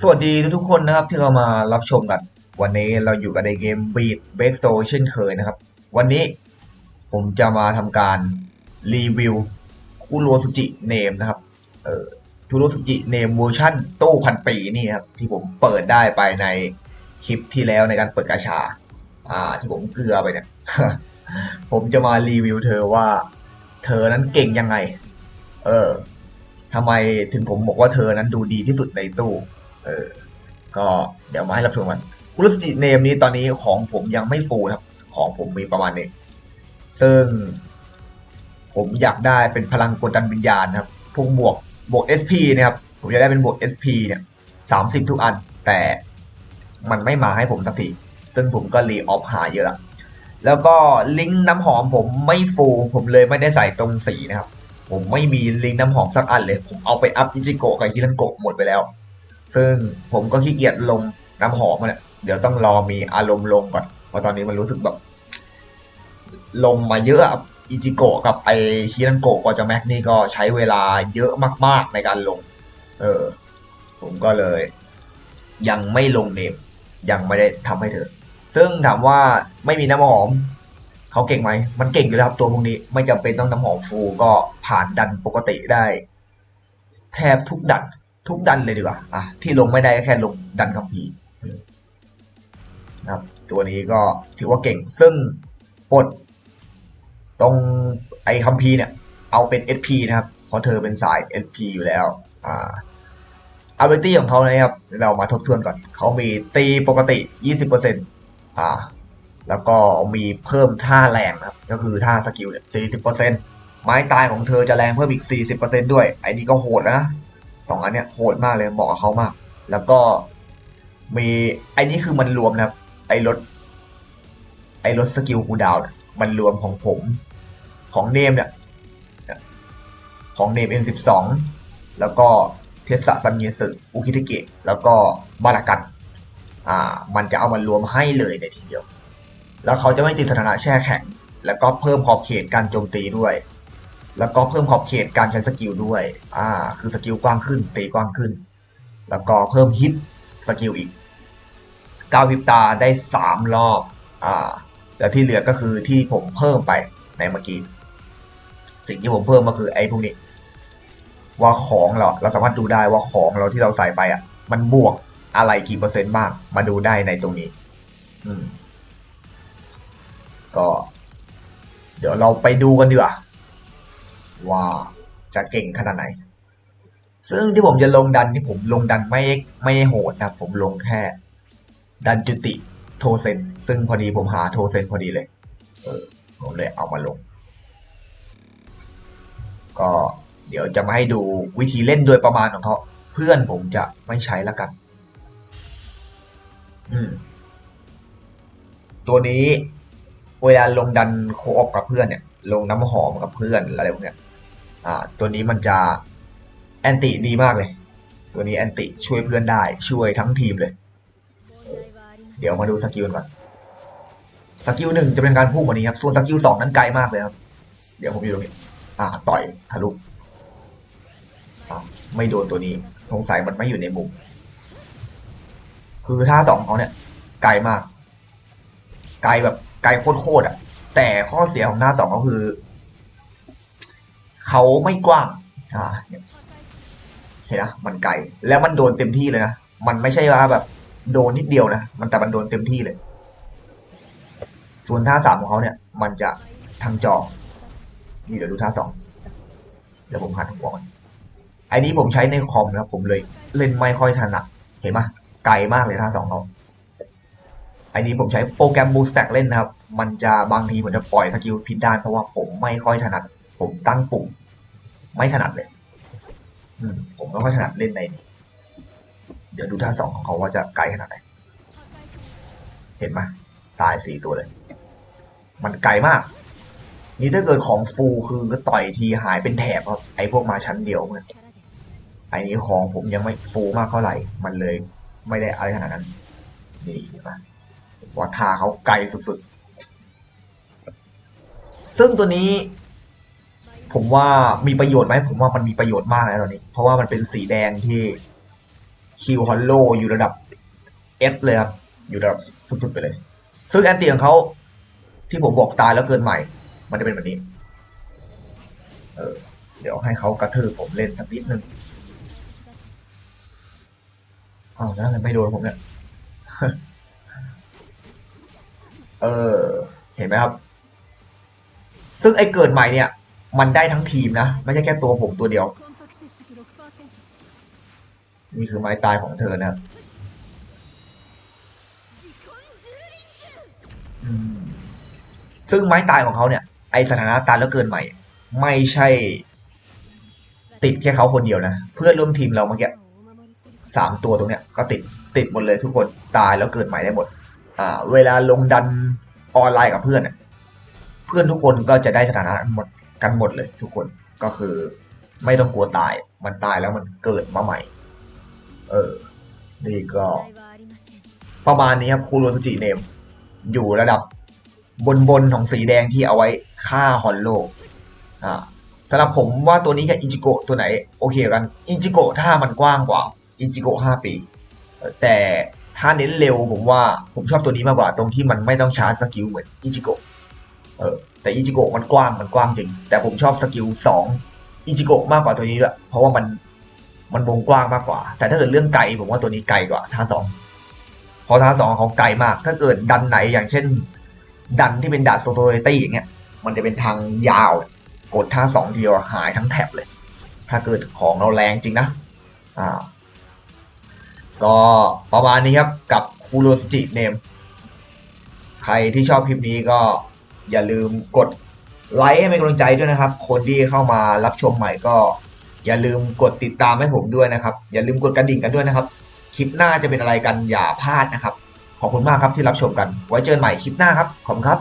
สวัสดีทุกๆคนนะครับที่เข้ามารับชมกัน วันนี้เราอยู่กันในเกม Beat b a k s o เช่นเคยนะครับ วันนี้ผมจะมาทำการรีวิวคุโรสุจิเนมนะครับเอ่อคุโรสุจิเนมเวอร์ชั่นตู้พันปีนี่ครับที่ผมเปิดได้ไปในคลิปที่แล้วในการเปิดกาชา อ่าที่ผมเกลือไปเนี่ยผมจะมารีวิวเธอว่าเธอนั้นเก่งยังไง เออทำไมถึงผมบอกว่าเธอนั้นดูดีที่สุดในตู้ เออ ก็เดี๋ยวมาให้รับชมกันคุรุสจิเนมนี้ตอนนี้ของผมยังไม่ฟูลครับ ของผมมีประมาณนี้ซึ่ง ผมอยากได้เป็นพลังกดดันวิญญาณครับพวกบวกบวก SP นะครับ ผมจะได้เป็นบวก SP เนี่ยสามสิบทุกอัน แต่มันไม่มาให้ผมสักที ซึ่งผมก็รีออฟหาเยอะและแล้วก็ลิงก์น้ำหอมผมไม่ฟูลผมเลยไม่ได้ใส่ตรงสีนะครับ ผมไม่มีลิงก์น้ำหอมสักอันเลย ผมเอาไปอัพอิจิโกะกับฮิรันโกะหมดไปแล้ว ซึ่งผมก็ขี้เกียจลงน้ำหอมมันเนี่ยเดี๋ยวต้องรอมีอารมณ์ลงก่อนเพราะตอนนี้มันรู้สึกแบบ ลงมาเยอะอิจิโกะกับไอฮิรันโกะก็จะแม็กนี่ก็ใช้เวลาเยอะมาก ๆในการลง เออ ผมก็เลย ยังไม่ลงเนมยังไม่ได้ทำให้เธอ ซึ่งถามว่าไม่มีน้ำหอม เขาเก่งไหม มันเก่งอยู่แล้วครับตัวพวกนี้ ไม่จำเป็นต้องน้ำหอมฟูก็ผ่านดันปกติได้ แทบทุกดัน ทุกดันเลยดีกว่าอะที่ลงไม่ได้ก็แค่ลงดันคัมภีร์นะครับ ตัวนี้ก็ถือว่าเก่ง ซึ่งปลดตรงไอ้คัมภีร์เนี่ย เอาเป็น SP นะครับ เพราะเธอเป็นสาย SP อยู่แล้ว อ่า ability ของเขานะครับ เรามาทบทวนก่อน เขามีตีปกติ 20%อ่า แล้วก็มีเพิ่มท่าแรงครับ ก็คือท่าสกิลเนี่ย40%ไม้ตายของเธอจะแรงเพิ่มอีก 40%ด้วย ไอ้นี่ก็โหดนะ สองอันเนี้ยโหดมากเลยเหมาะกับเขามาก แล้วก็มีไอ้นี่คือมันรวมนะครับ ไอ้รถ ไอ้รถสกิลคูดาวน์เนี่ยมันรวมของผมของเนมเนี่ยของเนม N12 แล้วก็เทสสะซัมเยสึอุคิทเกะแล้วก็บารากันอ่ามันจะเอามารวมให้เลยในทีเดียว แล้วเขาจะไม่ติดสถานะแช่แข็ง แล้วก็เพิ่มขอบเขตการโจมตีด้วย แล้วก็เพิ่มขอบเขตการใช้สกิลด้วย อ่า คือสกิลกว้างขึ้นตีกว้างขึ้น แล้วก็เพิ่มฮิตสกิลอีกก้าวพริบตาได้สามรอบ อ่า แล้วที่เหลือก็คือที่ผมเพิ่มไปในเมื่อกี้ สิ่งที่ผมเพิ่มก็คือไอ้พวกนี้ ว่าของเรา เราสามารถดูได้ว่าของเราที่เราใส่ไปอะ มันบวกอะไรกี่เปอร์เซ็นต์บ้าง มาดูได้ในตรงนี้ อืม ก็ เดี๋ยวเราไปดูกันดีกว่า ว่าจะเก่งขนาดไหน ซึ่งที่ผมจะลงดันที่ผมลงดันไม่ไม่โหดนะผมลงแค่ ดันจุติโทเซนซึ่งพอดีผมหาโทเซนพอดีเลย เออผมเลยเอามาลง ก็เดี๋ยวจะมาให้ดูวิธีเล่นโดยประมาณของเขาเพื่อนผมจะไม่ใช้ล้วกัน อืม ตัวนี้เวลาลงดันโคออฟกับเพื่อนเนี่ย ลงน้ำหอมกับเพื่อนอะไรพวกเนี้ย อ่าตัวนี้มันจะแอนติดีมากเลย ตัวนี้แอนติช่วยเพื่อนได้ช่วยทั้งทีมเลย เดี๋ยวมาดูสกิลก่อนสกิลหนึ่งจะเป็นการพุ่งกว่านี้ครับ ส่วนสกิลสองนั้นไกลมากเลยครับ เดี๋ยวผมอยู่ตรงนี้ อ่า ต่อยทะลุอ่าไม่โดนตัวนี้ สงสัยมันไม่อยู่ในมุม คือท่าสองเขาเนี่ย ไกลมาก ไกลแบบไกลโคตรๆอะ แต่ข้อเสียของหน้าสองก็คือ เขาไม่กว้างอ่าเห็นนะมันไกลแล้วมันโดนเต็มที่เลยนะมันไม่ใช่ว่าแบบโดนนิดเดียวนะมันแต่มันโดนเต็มที่เลย ส่วนท่าสามของเขาเนี่ย มันจะทางจอ นี่เดี๋ยวดูท่าสองเดี๋ยวผมหันหัวก่อนไอ้นี้ผมใช้ในคอมนะครับผมเลยเล่นไม่ค่อยถนัดเห็นไหมไกลมากเลยท่าสองเขาไอ้นี้ผมใช้โปรแกรม Boost Stack เล่นนะครับ มันจะบางทีผมจะปล่อยสกิลผิดด้านเพราะว่าผมไม่ค่อยถนัด ผมตั้งปุ่ม ไม่ถนัดเลย อืม ผมไม่ค่อยถนัดเล่นในนี้เดี๋ยวดูท่าสองของเขาว่าจะไกลขนาดไหน เห็นไหมตายสี่ตัวเลย มันไกลมาก นี่ถ้าเกิดของฟูคือก็ต่อยทีหายเป็นแถบครับ ไอ้พวกมาชั้นเดียวเนี่ยไอ้นี้ของผมยังไม่ฟูมากเท่าไหร่ มันเลยไม่ได้อะไรขนาดนั้น นี่เห็นไหมว่าทาเขาไกลสุดๆ ซึ่งตัวนี้ ผมว่ามีประโยชน์ไหมผมว่ามันมีประโยชน์มากเลยตอนนี้ เพราะว่ามันเป็นสีแดงที่คิวฮอลโลอยู่ระดับ S เลยครับ อยู่ระดับสุดๆไปเลย ซึ่งแอนตี้ของเขาที่ผมบอกตายแล้วเกินใหม่ มันจะเป็นแบบนี้ เออ เดี๋ยวให้เขากระทืบผมเล่นสักนิดนึงอ้าวนั่นไม่โดนผมเนี่ย เออ เห็นไหมครับ ซึ่งไอ้เกิดใหม่เนี่ย มันได้ทั้งทีมนะ ไม่ใช่แค่ตัวผมตัวเดียว นี่คือไม้ตายของเธอนะครับซึ่งไม้ตายของเขาเนี่ย ไอสถานะตายแล้วเกินใหม่ ไม่ใช่ ติดแค่เขาคนเดียวนะ เพื่อนร่วมทีมเราเมื่อกี้สามตัวตรงเนี้ย ก็ติดติดหมดเลยทุกคนตายแล้วเกิดใหม่ได้หมด อ่า เวลาลงดันออนไลน์กับเพื่อนเพื่อนทุกคนก็จะได้สถานะหมด กันหมดเลยทุกคนก็คือไม่ต้องกลัวตายมันตายแล้วมันเกิดมาใหม่ เออ นี่ก็ ประมาณนี้ครับคูโรสจิเนม อยู่ระดับบนบนของสีแดงที่เอาไว้ฆ่าฮอนโลอ่าสำหรับผมว่าตัวนี้กับอิจิโกะตัวไหน โอเคกันอิจิโกะถ้ามันกว้างกว่าอิจิโกะห้าปี แต่ถ้าเน้นเร็วผมว่าผมชอบตัวนี้มากกว่าตรงที่มันไม่ต้องชาร์จสกิลเหมือนอิจิโกะเออ แต่อิจิโกะมันกว้างมันกว้างจริง แต่ผมชอบสกิลสองอิจิโกะมากกว่าตัวนี้ด้วยเพราะว่ามันมันวงกว้างมากกว่า แต่ถ้าเกิดเรื่องไกลผมว่าตัวนี้ไกลกว่าท่าสองเพราะท่าสองของเขาไกลมาก ถ้าเกิดดันไหนอย่างเช่น ดันที่เป็นดาดโซโซเตี้อย่างเงี้ย มันจะเป็นทางยาว กดท่าสองเดียวหายทั้งแท็บเลย ถ้าเกิดของเราแรงจริงนะอ่าก็ประมาณนี้ครับกับคูโรสจิเนม ใครที่ชอบคลิปนี้ก็ อย่าลืมกดไลค์ให้เป็นกำลังใจด้วยนะครับ คนที่เข้ามารับชมใหม่ก็ อย่าลืมกดติดตามให้ผมด้วยนะครับ อย่าลืมกดกระดิ่งกันด้วยนะครับ คลิปหน้าจะเป็นอะไรกันอย่าพลาดนะครับ ขอบคุณมากครับที่รับชมกัน ไว้เจอกันใหม่คลิปหน้าครับ ขอบคุณครับ